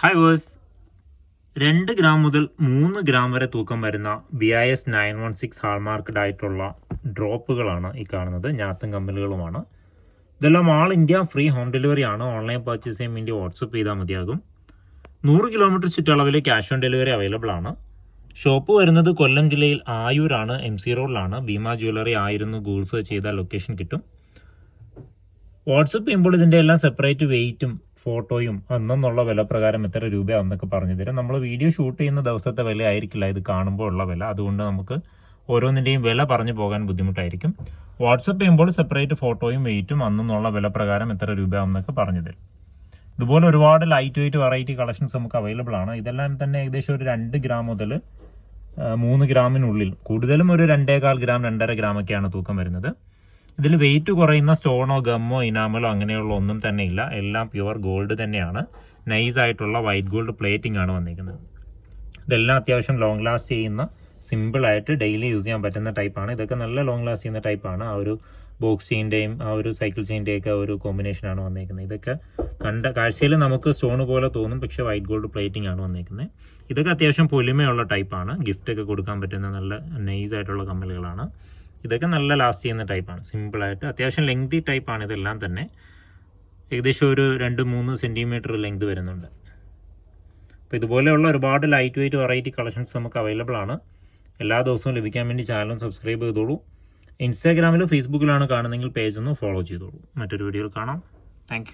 Hi verse രണ്ട് gram മുതൽ മൂന്ന് ഗ്രാം വരെ തൂക്കം വരുന്ന B I S nine one six hallmarked ആയിട്ടുള്ള ഡ്രോപ്പുകളാണ് ഈ കാണുന്നത്. ഞാത്തും കമ്പനികളുമാണ് ഇതെല്ലാം all India free home delivery ആണ്. ഓൺലൈൻ പർച്ചേസ് ചെയ്യാൻ വേണ്ടി വാട്സപ്പ് ചെയ്താൽ മതിയാകും. നൂറ് കിലോമീറ്റർ ചുറ്റളവിൽ ക്യാഷ് ഓൺ ഡെലിവറി അവൈലബിൾ ആണ്. ഷോപ്പ് വരുന്നത് കൊല്ലം ജില്ലയിൽ ആയൂരാണ്. എം സി റോഡിലാണ് ഭീമ ജ്വല്ലറി ആയിരുന്നു. ഗൂഗിൾ സെർച്ച് ചെയ്താൽ ലൊക്കേഷൻ കിട്ടും. വാട്സപ്പ് ചെയ്യുമ്പോൾ ഇതിന്റെ എല്ലാം സെപ്പറേറ്റ് വെയിറ്റും ഫോട്ടോയും അന്നെന്നുള്ള വില പ്രകാരം എത്ര രൂപയാണെന്നൊക്കെ പറഞ്ഞു തരും. നമ്മൾ വീഡിയോ ഷൂട്ട് ചെയ്യുന്ന ദിവസത്തെ വില ആയിരിക്കില്ല. ഇത് കാണുമ്പോൾ ഉള്ള വില. അതുകൊണ്ട് നമുക്ക് ഓരോന്നിന്റെയും വില പറഞ്ഞു പോകാൻ ബുദ്ധിമുട്ടായിരിക്കും. വാട്സപ്പ് ചെയ്യുമ്പോൾ സെപ്പറേറ്റ് ഫോട്ടോയും വെയിറ്റും അന്നെന്നുള്ള വില പ്രകാരം എത്ര രൂപയാണെന്നൊക്കെ പറഞ്ഞു തരും. ഇതുപോലെ ഒരുപാട് ലൈറ്റ് വെയിറ്റ് വെറൈറ്റി കളക്ഷൻസ് നമുക്ക് അവൈലബിൾ ആണ്. ഇതെല്ലാം തന്നെ ഏകദേശം ഒരു രണ്ട് ഗ്രാം മുതൽ മൂന്ന് ഗ്രാമിനുള്ളിൽ. കൂടുതലും ഒരു രണ്ടേകാൽ ഗ്രാം രണ്ടര ഗ്രാമൊക്കെയാണ് തൂക്കം വരുന്നത്. ഇതിൽ വെയിറ്റ് കുറയുന്ന സ്റ്റോണോ ഗമ്മോ ഇനാമലോ അങ്ങനെയുള്ള ഒന്നും തന്നെ ഇല്ല. എല്ലാം പ്യുവർ ഗോൾഡ് തന്നെയാണ്. നൈസ് ആയിട്ടുള്ള വൈറ്റ് ഗോൾഡ് പ്ലേറ്റിംഗ് ആണ് വന്നിരിക്കുന്നത്. ഇതെല്ലാം അത്യാവശ്യം ലോങ് ലാസ്റ്റ് ചെയ്യുന്ന സിമ്പിളായിട്ട് ഡെയിലി യൂസ് ചെയ്യാൻ പറ്റുന്ന ടൈപ്പാണ് ഇതൊക്കെ നല്ല ലോങ് ലാസ്റ്റ് ചെയ്യുന്ന ടൈപ്പാണ് ആ ഒരു ബോക്സ് ചെയിന്റെയും ആ ഒരു സൈക്കിൾ ചെയിന്റെയും ഒക്കെ ഒരു കോമ്പിനേഷനാണ് വന്നിരിക്കുന്നത്. ഇതൊക്കെ കണ്ട കാഴ്ചയിൽ നമുക്ക് സ്റ്റോൺ പോലെ തോന്നും പക്ഷേ വൈറ്റ് ഗോൾഡ് പ്ലേറ്റിംഗ് ആണ് വന്നിരിക്കുന്നത്. ഇതൊക്കെ അത്യാവശ്യം പൊലിമയുള്ള ടൈപ്പാണ് ഗിഫ്റ്റൊക്കെ കൊടുക്കാൻ പറ്റുന്ന നല്ല നൈസ് ആയിട്ടുള്ള കമ്മലുകളാണ്. ഇതൊക്കെ നല്ല ലാസ്റ്റ് ചെയ്യുന്ന ടൈപ്പാണ് സിമ്പിളായിട്ട് അത്യാവശ്യം ലെങ്തി ടൈപ്പാണ് ഇതെല്ലാം തന്നെ. ഏകദേശം ഒരു രണ്ട് മൂന്ന് സെന്റിമീറ്റർ ലെങ്ത് വരുന്നുണ്ട്. അപ്പോൾ ഇതുപോലെയുള്ള ഒരുപാട് ലൈറ്റ് വെയിറ്റ് വെറൈറ്റി കളക്ഷൻസ് നമുക്ക് അവൈലബിൾ ആണ്. എല്ലാ ദിവസവും ലഭിക്കാൻ വേണ്ടി ചാനലും സബ്സ്ക്രൈബ് ചെയ്തോളൂ. ഇൻസ്റ്റാഗ്രാമിലും ഫേസ്ബുക്കിലാണ് കാണുന്നതെങ്കിൽ പേജ് ഒന്ന് ഫോളോ ചെയ്തോളൂ. മറ്റൊരു വീഡിയോയിൽ കാണാം. താങ്ക്